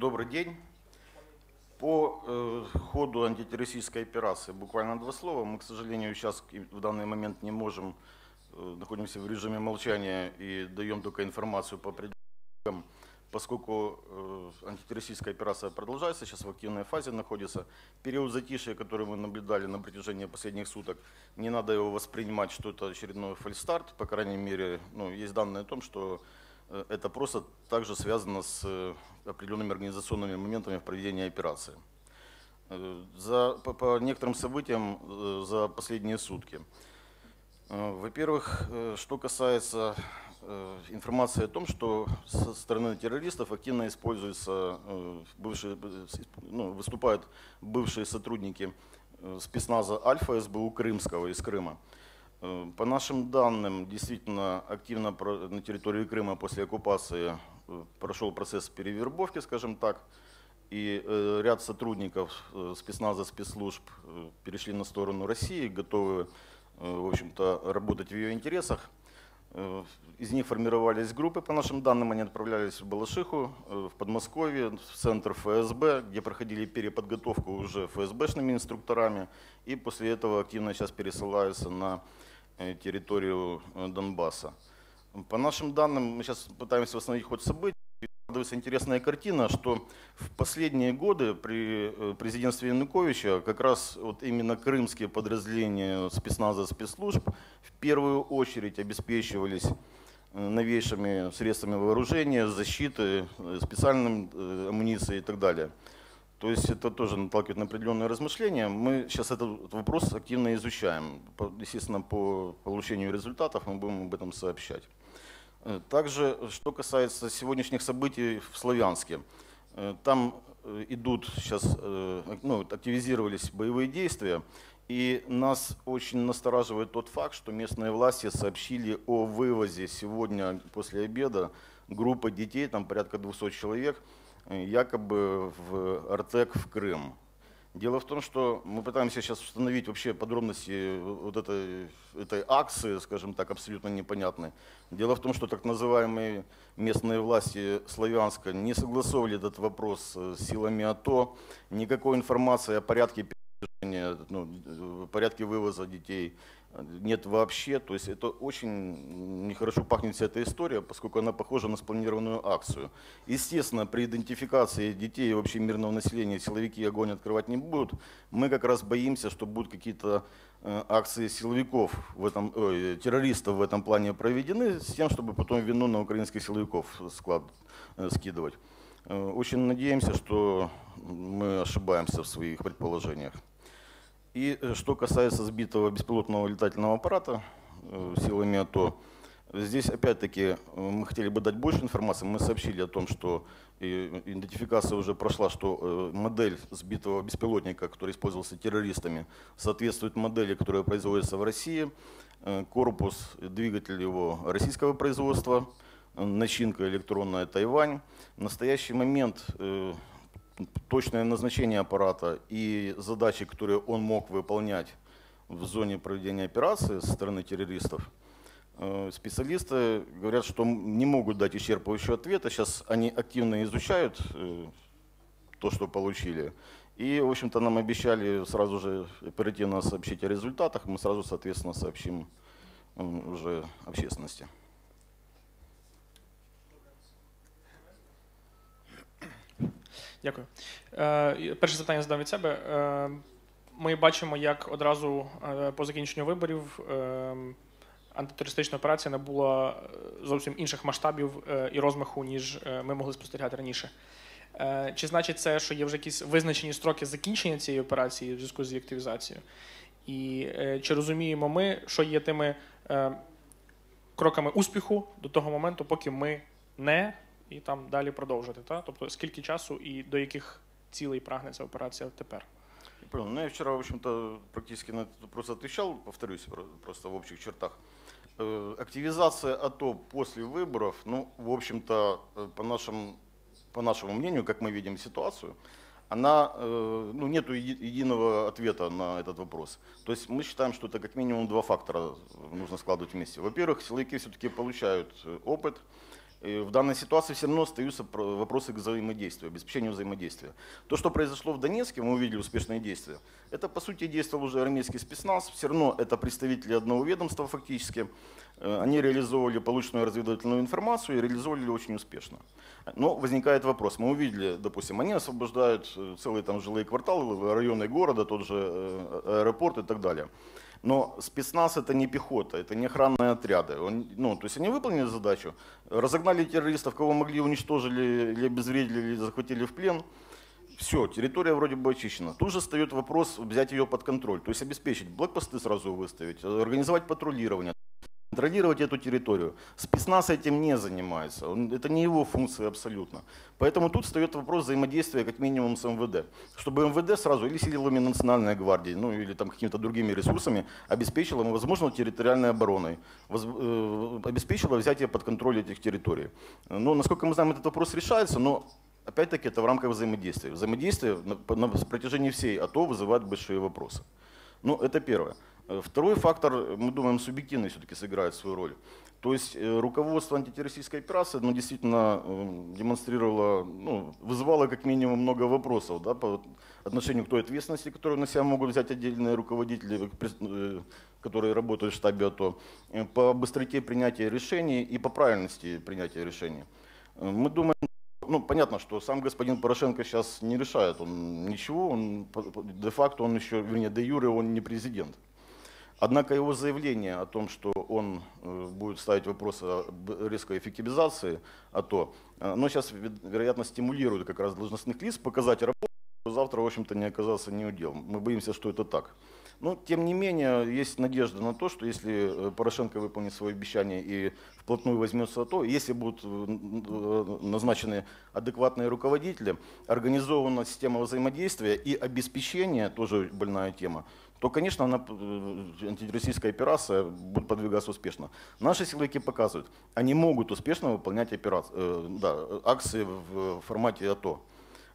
Добрый день. По э, ходу антитеррористической операции буквально два слова. Мы, к сожалению, сейчас в данный момент не можем, э, находимся в режиме молчания и даем только информацию по определенным, поскольку э, антитеррористическая операция продолжается, сейчас в активной фазе находится. Период затишья, который мы наблюдали на протяжении последних суток, не надо его воспринимать, что это очередной фальстарт. По крайней мере, ну, есть данные о том, что это просто также связано с э, определенными организационными моментами в проведении операции. Э, за, по, по некоторым событиям э, за последние сутки. Э, во-первых, что касается информации о том, что со стороны террористов активно используются бывшие, ну, выступают бывшие сотрудники спецназа Альфа СБУ Крымского из Крыма. По нашим данным, действительно активно на территории Крыма после оккупации прошел процесс перевербовки, скажем так, и э, ряд сотрудников э, спецназа, спецслужб э, перешли на сторону России, готовы, в общем-то, работать в ее интересах. Из них формировались группы, по нашим данным, они отправлялись в Балашиху, в Подмосковье, в центр ФСБ, где проходили переподготовку уже ФСБшными инструкторами, и после этого активно сейчас пересылаются на территорию Донбасса. По нашим данным, мы сейчас пытаемся восстановить ход событий. Складывается интересная картина, что в последние годы при э, президентстве Януковича как раз вот именно крымские подразделения спецназа спецслужб в первую очередь обеспечивались э, новейшими средствами вооружения, защиты, э, специальным амуницией и так далее. То есть это тоже наталкивает на определенные размышления. Мы сейчас этот вопрос активно изучаем. Естественно, по получению результатов мы будем об этом сообщать. Э, также, что касается сегодняшних событий в Славянске. Э, там э, идут сейчас, ну, активизировались боевые действия. И нас очень настораживает тот факт, что местные власти сообщили о вывозе сегодня после обеда группы детей, там порядка 200 человек, якобы в Артек в Крым. Дело в том, что мы пытаемся сейчас установить вообще подробности вот этой, этой акции, скажем так, абсолютно непонятной. Дело в том, что так называемые местные власти Славянска не согласовали этот вопрос с силами АТО. Никакой информации о порядке ну, порядке вывоза детей нет вообще. То есть это очень нехорошо пахнет вся эта история, поскольку она похожа на спланированную акцию. Естественно, при идентификации детей и вообще мирного населения силовики огонь открывать не будут. Мы как раз боимся, что будут какие-то э, акции силовиков, в этом, ой, террористов в этом плане проведены, с тем, чтобы потом вину на украинских силовиков склад, э, скидывать. Э, очень надеемся, что мы ошибаемся в своих предположениях. И э, что касается сбитого беспилотного летательного аппарата э, силами АТО, здесь опять-таки э, мы хотели бы дать больше информации. Мы сообщили о том, что идентификация уже прошла, что модель сбитого беспилотника, который использовался террористами, соответствует модели, которая производится в России. Корпус, двигатель его российского производства, начинка электронная Тайвань. В настоящий момент точное назначение аппарата и задачи, которые он мог выполнять в зоне проведения операции со стороны террористов, э, специалисты говорят, что не могут дать исчерпывающего ответа. Сейчас они активно изучают э, то, что получили. И, в общем-то, нам обещали сразу же оперативно сообщить о результатах. Мы сразу, соответственно, сообщим уже общественности. Дякую. Е, Перше запитання задам від себе. Е, Ми бачимо, як одразу е, по закінченню виборів е, антитерористична операція набула зовсім інших масштабів е, і розмаху, ніж е, ми могли спостерігати раніше. Е, Чи значить це, що є вже якісь визначені строки закінчення цієї операції в зв'язку з її активізацією? І е, чи розуміємо ми, що є тими е, кроками успіху до того моменту, поки ми не і там далі продовжити. Та? Тобто скільки часу і до яких цілей прагне ця операція тепер? Ну, я вчера, в общем-то, практически на этот вопрос отвечал, повторюсь, просто в общих чертах. Э, активизация АТО после выборов, ну, в общем-то, э, по, нашим, по нашему мнению, как мы видим ситуацию, она, э, ну, нет единого ответа на этот вопрос. То есть мы считаем, что это как минимум два фактора нужно складывать вместе. Во-первых, силовики все-таки получают опыт, э, в данной ситуации все равно остаются про- вопросы к взаимодействию, обеспечению взаимодействия. То, что произошло в Донецке, мы увидели успешные действия. Это, по сути, действовал уже армейский спецназ. Все равно это представители одного ведомства фактически. Э, Они реализовывали полученную разведывательную информацию и реализовывали очень успешно. Но возникает вопрос. Мы увидели, допустим, они освобождают э, целые там жилые кварталы, районы города, тот же э, аэропорт и так далее. Но спецназ это не пехота, это не охранные отряды. Он- ну, то есть они выполнили задачу, разогнали террористов, кого могли, уничтожили, или обезвредили, или захватили в плен. Все, территория вроде бы очищена. Тут же встает вопрос взять ее под контроль, то есть обеспечить, блокпосты сразу выставить, организовать патрулирование, контролировать эту территорию. Спецназ этим не занимается, он- это не его функция абсолютно. Поэтому тут встает вопрос взаимодействия как минимум с МВД. Чтобы МВД сразу или силами Национальной гвардии, ну или там какими-то другими ресурсами обеспечило, ну, возможно, территориальной обороной, воз- э, обеспечило взятие под контроль этих территорий. Но, насколько мы знаем, этот вопрос решается, но опять-таки это в рамках взаимодействия. Взаимодействие на, по- на протяжении всей АТО вызывает большие вопросы. Ну, это первое. Второй фактор, мы думаем, субъективный все-таки сыграет свою роль. То есть э, руководство антитеррористической операции ну, действительно э, демонстрировало, ну, вызывало как минимум много вопросов да, по отношению к той ответственности, которую на себя могут взять отдельные руководители, э, которые работают в штабе АТО, по быстроте принятия решений и по правильности принятия решений. Мы думаем, ну, понятно, что сам господин Порошенко сейчас не решает он ничего, он, де-факто он еще, вернее, де юре он не президент. Однако его заявление о том, что он э, будет ставить вопросы о резкой эффективизации АТО, э, оно сейчас, вероятно, стимулирует как раз должностных лиц показать работу, что завтра, в общем-то, не оказаться не удел. Мы боимся, что это так. Но, тем не менее, есть надежда на то, что если э, Порошенко выполнит свое обещание и вплотную возьмется АТО, если будут назначены адекватные руководители, организована система взаимодействия и обеспечения, тоже больная тема, то, конечно, она, э, антитеррористическая операция будет подвигаться успешно. Наши силовики показывают, они могут успешно выполнять операции, э, да, акции в формате АТО,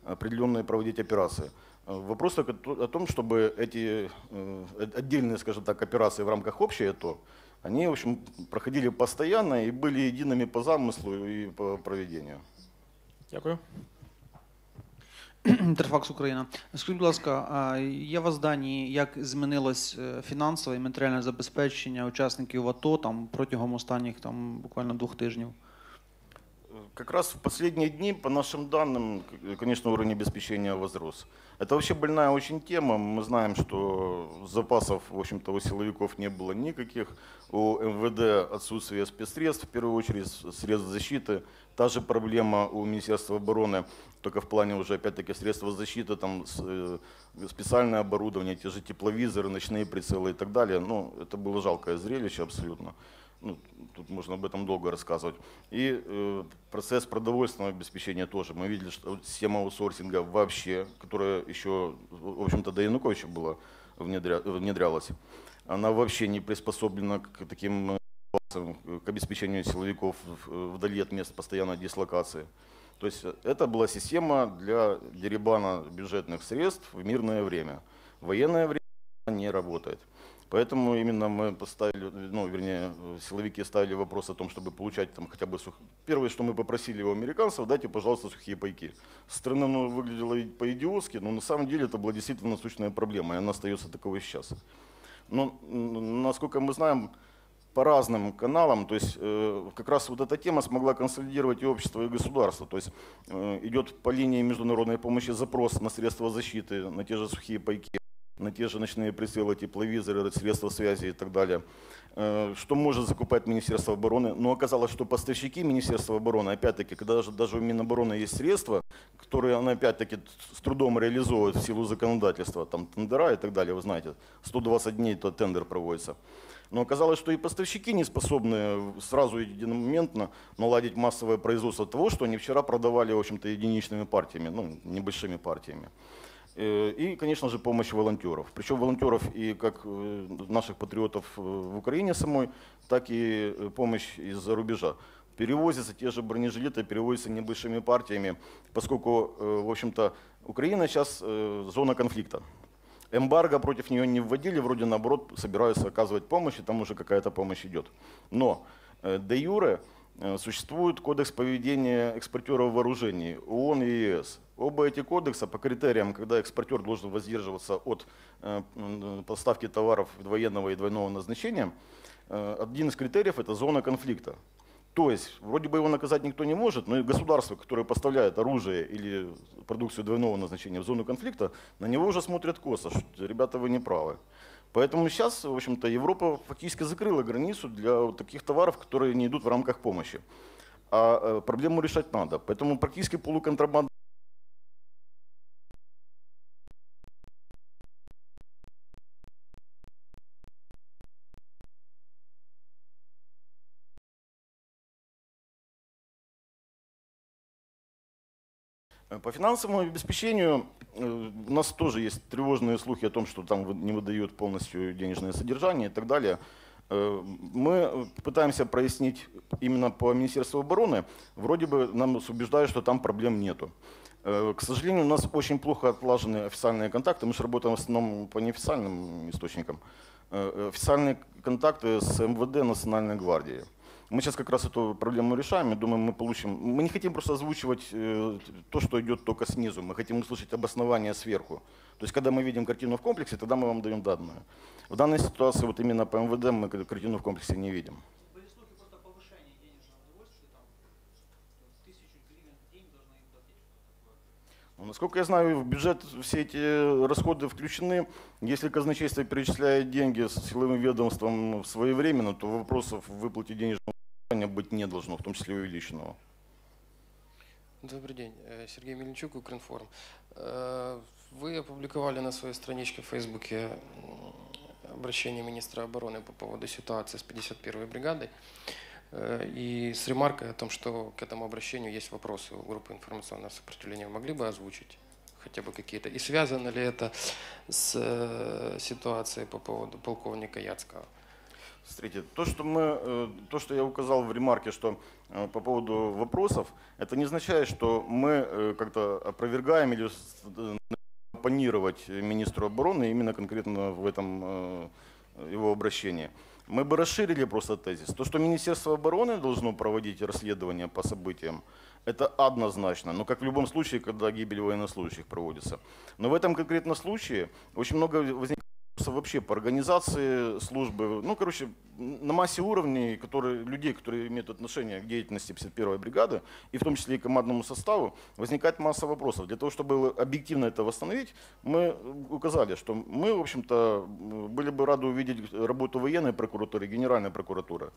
определенные проводить операции. Э, Вопрос только то- о том, чтобы эти э, отдельные, скажем так, операции в рамках общей АТО, они, в общем, проходили постоянно и были едиными по замыслу и по проведению. Дякую. Інтерфакс Україна. Скажіть, будь ласка, є у вас дані, як змінилось е, фінансове і матеріальне забезпечення учасників АТО там протягом останніх там буквально двох тижнів? Как раз в последние дни, по нашим данным, конечно, уровень обеспечения возрос. Это вообще больная очень тема. Мы знаем, что запасов, в общем-то, у силовиков не было никаких. У МВД отсутствие спецсредств, в первую очередь средств защиты. Та же проблема у Министерства обороны, только в плане уже, опять-таки, средства защиты, там э, специальное оборудование, те же тепловизоры, ночные прицелы и так далее. Ну, это было жалкое зрелище абсолютно. Ну, тут можно об этом долго рассказывать. И э, процесс продовольственного обеспечения тоже. Мы видели, что система аутсорсинга вообще, которая еще, в общем-то, до Януковича была, внедря- внедрялась, она вообще не приспособлена к таким э, к обеспечению силовиков вдали от мест постоянной дислокации. То есть э, это была система для деребана бюджетных средств в мирное время. В военное время не работает. Поэтому именно мы поставили, ну, вернее, силовики ставили вопрос о том, чтобы получать там хотя бы сух... Первое, что мы попросили у американцев, дайте, пожалуйста, сухие пайки. Со стороны оно выглядело по-идиотски, но на самом деле это была действительно насущная проблема, и она остается таковой сейчас. Но, насколько мы знаем, по разным каналам, то есть э, как раз вот эта тема смогла консолидировать и общество, и государство. То есть э, идет по линии международной помощи запрос на средства защиты, на те же сухие пайки, на те же ночные прицелы, тепловизоры, средства связи и так далее. Э, Что может закупать Министерство обороны? Но оказалось, что поставщики Министерства обороны, опять-таки, когда даже, даже у Минобороны есть средства, которые она опять-таки с трудом реализовывает в силу законодательства, там тендера и так далее, вы знаете, 120 дней то тендер проводится. Но оказалось, что и поставщики не способны сразу единомоментно наладить массовое производство того, что они вчера продавали, в общем-то, единичными партиями, ну, небольшими партиями. Э, И, конечно же, помощь волонтеров. Причем волонтеров и как э, наших патриотов э, в Украине самой, так и помощь из-за рубежа. Перевозятся те же бронежилеты, перевозятся небольшими партиями, поскольку, в общем-то, Украина сейчас зона конфликта. Эмбарго против нее не вводили, вроде наоборот собираются оказывать помощь, и там уже какая-то помощь идет. Но де юре существует кодекс поведения экспортеров вооружений ООН и ЕС. Оба эти кодекса по критериям, когда экспортер должен воздерживаться от э, м, поставки товаров военного и двойного назначения, э, один из критериев – это зона конфликта. То есть, вроде бы его наказать никто не может, но и государство, которое поставляет оружие или продукцию двойного назначения в зону конфликта, на него уже смотрят косо, что, ребята, вы не правы. Поэтому сейчас, в общем-то, Европа фактически закрыла границу для вот таких товаров, которые не идут в рамках помощи. А э, проблему решать надо. Поэтому практически полуконтрабанда По финансовому обеспечению э, у нас тоже есть тревожные слухи о том, что там не выдают полностью денежное содержание и так далее. Э, Мы пытаемся прояснить именно по Министерству обороны. Вроде бы нам убеждают, что там проблем нету. Э, К сожалению, у нас очень плохо отлажены официальные контакты. Мы же работаем в основном по неофициальным источникам. Э, э, Официальные контакты с МВД Национальной гвардии. Мы сейчас как раз эту проблему решаем и думаем, мы получим... Мы не хотим просто озвучивать э, то, что идет только снизу. Мы хотим услышать обоснование сверху. То есть, когда мы видим картину в комплексе, тогда мы вам даем данные. В данной ситуации, вот именно по МВД, мы картину в комплексе не видим. Ну, Насколько я знаю, в бюджет все эти расходы включены. Если казначейство перечисляет деньги с силовым ведомством своевременно, то вопросов в выплате денежного быть не должно, в том числе увеличенного. Добрый день, Э, Сергей Мельничук, Укринформ. Э, Вы опубликовали на своей страничке в Фейсбуке обращение министра обороны по поводу ситуации с 51-й бригадой э, и с ремаркой о том, что к этому обращению есть вопросы у группы информационного сопротивления. Вы могли бы озвучить хотя бы какие-то? И связано ли это с ситуацией по поводу полковника Яцкого? Смотрите, то, что мы, э, то, что я указал в ремарке, что э, по поводу вопросов, это не означает, что мы э, как-то опровергаем или оппонировать министру обороны именно конкретно в этом его обращении. Мы бы расширили просто тезис. То, что Министерство обороны должно проводить расследование по событиям, это однозначно. Но как в любом случае, когда гибель военнослужащих проводится. Но в этом конкретном случае очень много возникает вообще по организации службы, ну, короче, на массе уровней, которые, людей, которые имеют отношение к деятельности 51-й бригады, и в том числе и командному составу, возникает масса вопросов. Для того, чтобы объективно это восстановить, мы указали, что мы, в общем-то, были бы рады увидеть работу военной прокуратуры генеральной прокуратуры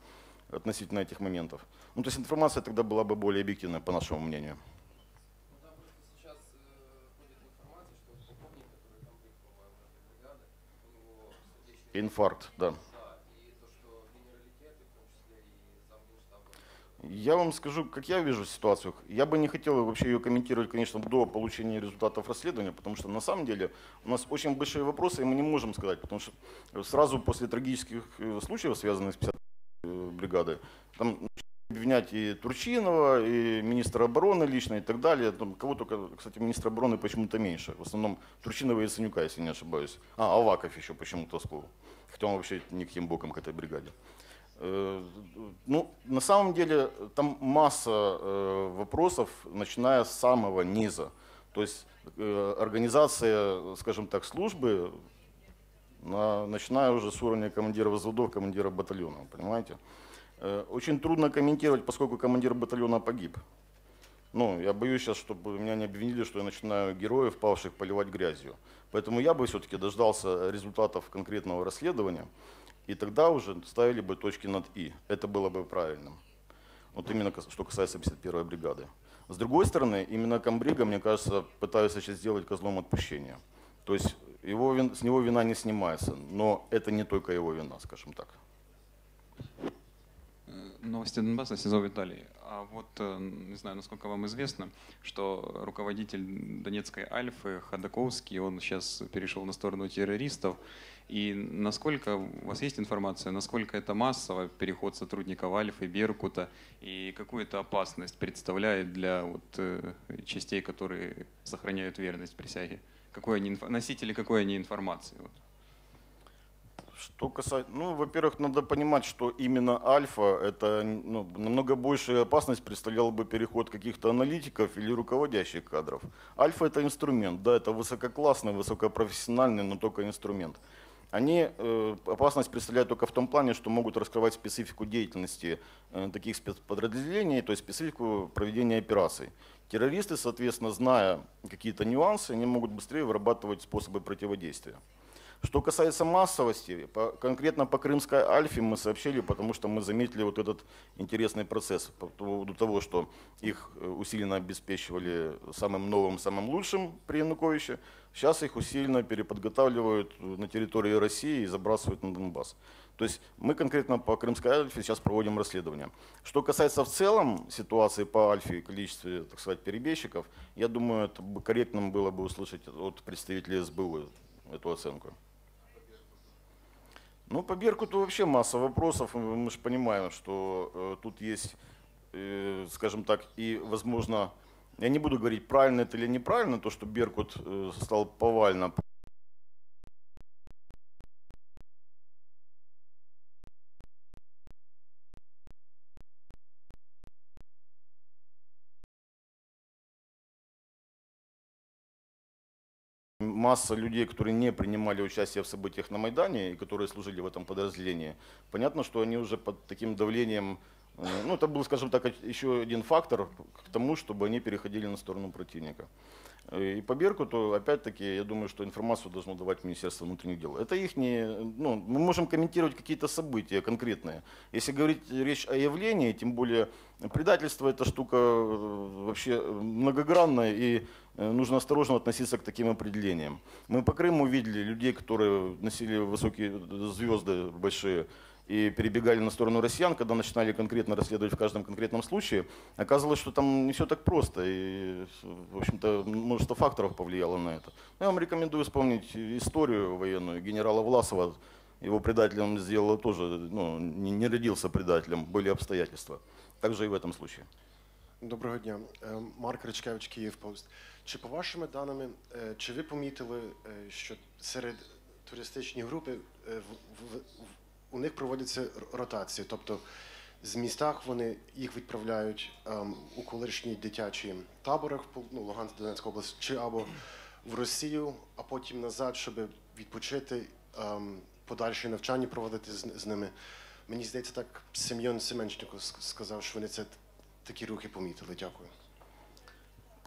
относительно этих моментов. Ну, то есть информация тогда была бы более объективной, по нашему мнению. Ну, Там просто сейчас ходит информация, что полковник, который там был, по-моему, этой бригады, у него сердечный Инфаркт, да. Да, и то, что генералитеты, в том числе и замгенштаба. Я вам скажу, как я вижу ситуацию. Я бы не хотел вообще ее комментировать, конечно, до получения результатов расследования, потому что на самом деле у нас очень большие вопросы, и мы не можем сказать, потому что сразу после трагических э, случаев, связанных с 50 бригадой, там обвинять и Турчинова, и министра обороны лично, и так далее. Там кого только, кстати, министра обороны почему-то меньше. В основном Турчинова и Яценюка, если не ошибаюсь. А, Аваков еще почему-то всплыл. Хотя он вообще никаким боком к этой бригаде. Э, Ну, на самом деле, там масса э, вопросов, начиная с самого низа. То есть э, организация, скажем так, службы, на- начиная уже с уровня командира взводов, командира батальона, понимаете? Э, Очень трудно комментировать, поскольку командир батальона погиб. Ну, я боюсь сейчас, чтобы меня не обвинили, что я начинаю героев, павших, поливать грязью. Поэтому я бы все-таки дождался результатов конкретного расследования, и тогда уже ставили бы точки над «и». Это было бы правильным. Вот именно что касается 51-й бригады. С другой стороны, именно Камбрига, мне кажется, пытаются сейчас сделать козлом отпущения. То есть его, с него вина не снимается, но это не только его вина, скажем так. Э, Новости Донбасса, СИЗО Виталий. А вот, э, не знаю, насколько вам известно, что руководитель Донецкой Альфы Ходаковский, он сейчас перешел на сторону террористов. И насколько, у вас есть информация, насколько это массово, переход сотрудников Альфы, Беркута, и какую это опасность представляет для вот, э, частей, которые сохраняют верность присяге? Какой они, носители какой они информации? Вот. Что касается, ну, во-первых, надо понимать, что именно альфа это ну, намного большая опасность представлял бы переход каких-то аналитиков или руководящих кадров. Альфа это инструмент, да, это высококлассный, высокопрофессиональный, но только инструмент. Они э, опасность представляют только в том плане, что могут раскрывать специфику деятельности э, таких спецподразделений, то есть специфику проведения операций. Террористы, соответственно, зная какие-то нюансы, они могут быстрее вырабатывать способы противодействия. Что касается массовости, по- конкретно по Крымской Альфе мы сообщили, потому что мы заметили вот этот интересный процесс по поводу того, что их э, усиленно обеспечивали самым новым, самым лучшим при Януковиче. Сейчас их усиленно переподготавливают на территории России и забрасывают на Донбасс. То есть мы конкретно по Крымской Альфе сейчас проводим расследование. Что касается в целом ситуации по Альфе и количестве, так сказать, перебежчиков, я думаю, это бы корректным было бы услышать от представителей СБУ эту оценку. Ну, по Беркуту вообще масса вопросов. Мы- же понимаем, что э, тут есть, э, скажем так, и, возможно, я не буду говорить, правильно это или неправильно, то, что Беркут э, стал повально масса людей, которые не принимали участие в событиях на Майдане и которые служили в этом подразделении, понятно, что они уже под таким давлением, э, ну это был, скажем так, еще один фактор к тому, чтобы они переходили на сторону противника. Э, И по Беркуту, опять-таки, я думаю, что информацию должно давать Министерство внутренних дел. Это их не, ну, мы можем комментировать какие-то события конкретные. Если говорить речь о явлении, тем более предательство это штука э, вообще многогранная и нужно осторожно относиться к таким определениям. Мы по Крыму видели людей, которые носили высокие звезды большие и перебегали на сторону россиян, когда начинали конкретно расследовать в каждом конкретном случае, оказалось, что там не все так просто, и, в общем-то, множество факторов повлияло на это. Я вам рекомендую вспомнить историю военную генерала Власова, его предателем сделало тоже, ну, не, родился предателем, были обстоятельства. Также и в этом случае. Доброго дня. Марк Ричкевич, Київ Пост. Чи по вашими даними, е, чи ви помітили, е, що серед туристичні групи е, у них проводяться ротації? Тобто з містах вони їх відправляють ем, у колишні дитячі табори в ну, Луганськ, Донецька область, чи або в Росію, а потім назад, щоб відпочити, ем, подальше навчання проводити з ними. Мені здається, так Сем'ян Семенченко сказав, що вони це такі рухи помітили. Дякую.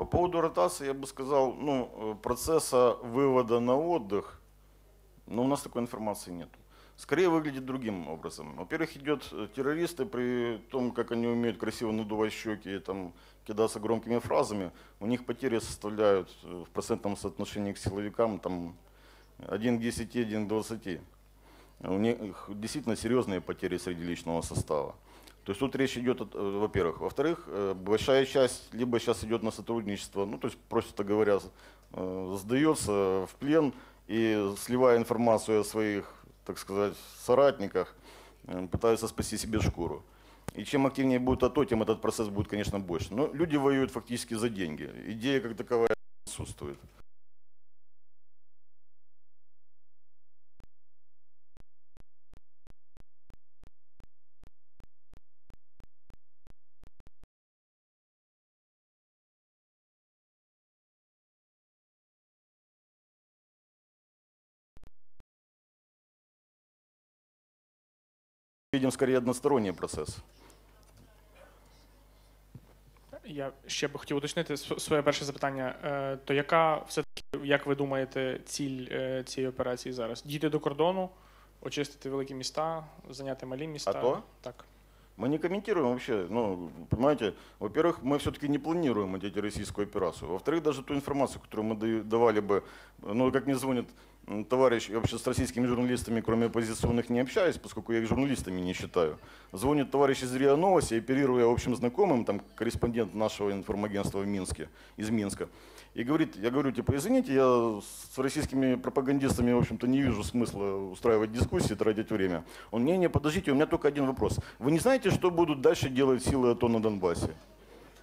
По поводу ротации я бы сказал, ну, э, процесса вывода на отдых, но у нас такой информации нет. Скорее выглядит другим образом. Во-первых, идет э, террористы при том, как они умеют красиво надувать щеки и там кидаться громкими фразами, у них потери составляют э, в процентном соотношении к силовикам там 1 к 10, 1 к 20. У них действительно серьезные потери среди личного состава. То есть тут речь идет, э, во-первых. Во-вторых, э, большая часть либо сейчас идет на сотрудничество, ну то есть, просто говоря, э, сдается в плен и сливая информацию о своих, так сказать, соратниках, пытаются спасти себе шкуру. И чем активнее будет АТО, тем этот процесс будет, конечно, больше. Но люди воюют фактически за деньги. Идея как таковая отсутствует. Видим скорее односторонний процесс. Я ще би хотів уточнити св- своє перше запитання. Е, То яка все-таки, як ви думаєте, ціль е, цієї операції зараз? Дійти до кордону, очистити великі міста, зайняти малі міста? АТО? Так. Мы не комментируем вообще, ну, понимаете, во-первых, мы все-таки не планируем антитеррористическую операцию. Во-вторых, даже ту информацию, которую мы даю- давали бы, ну, как мне звонит м, товарищ, я вообще с российскими журналистами, кроме оппозиционных, не общаюсь, поскольку я их журналистами не считаю. Звонит товарищ из РИА Новости, оперируя общим знакомым, там, корреспондент нашего информагентства в Минске, из Минска, и говорит, я говорю, типа, извините, я с российскими пропагандистами, в общем-то, не вижу смысла устраивать дискуссии, тратить время. Он, не, не, подождите, у меня только один вопрос. Вы не знаете, что будут дальше делать силы АТО на Донбассе?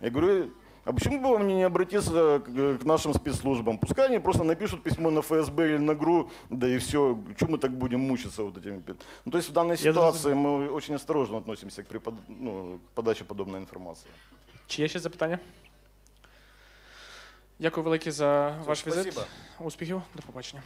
Я говорю, А почему бы вам не обратиться к, к нашим спецслужбам? Пускай они просто напишут письмо на ФСБ или на ГРУ, да и все. Чего мы так будем мучиться вот этими? пи- Ну, то есть в данной Я ситуации мы очень осторожно относимся к, препод... ну, к подаче подобной информации. Чи є ще запитання? Дякую велике за ваш візит. Спасибо. Успіхів. До побачення.